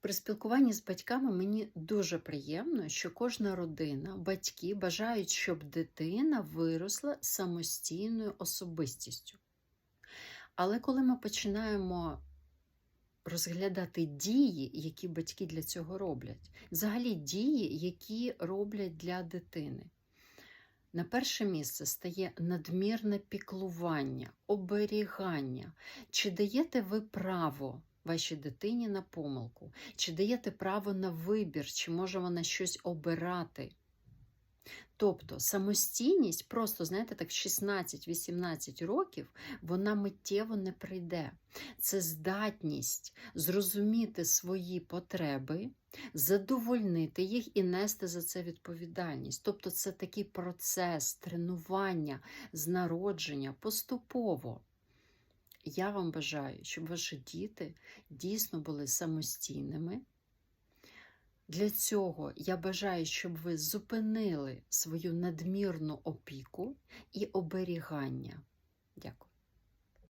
При спілкуванні з батьками мені дуже приємно, що кожна родина, батьки бажають, щоб дитина виросла самостійною особистістю. Але коли ми починаємо розглядати дії, які батьки для цього роблять, взагалі дії, які роблять для дитини, на перше місце стає надмірне піклування, оберігання. Чи даєте ви право вашій дитині на помилку? Чи даєте право на вибір, чи може вона щось обирати? Тобто самостійність, просто, знаєте, так, в 16-18 років вона миттєво не прийде. Це здатність зрозуміти свої потреби, задовольнити їх і нести за це відповідальність. Тобто це такий процес тренування з народження поступово. Я вам бажаю, щоб ваші діти дійсно були самостійними. Для цього я бажаю, щоб ви зупинили свою надмірну опіку і оберігання.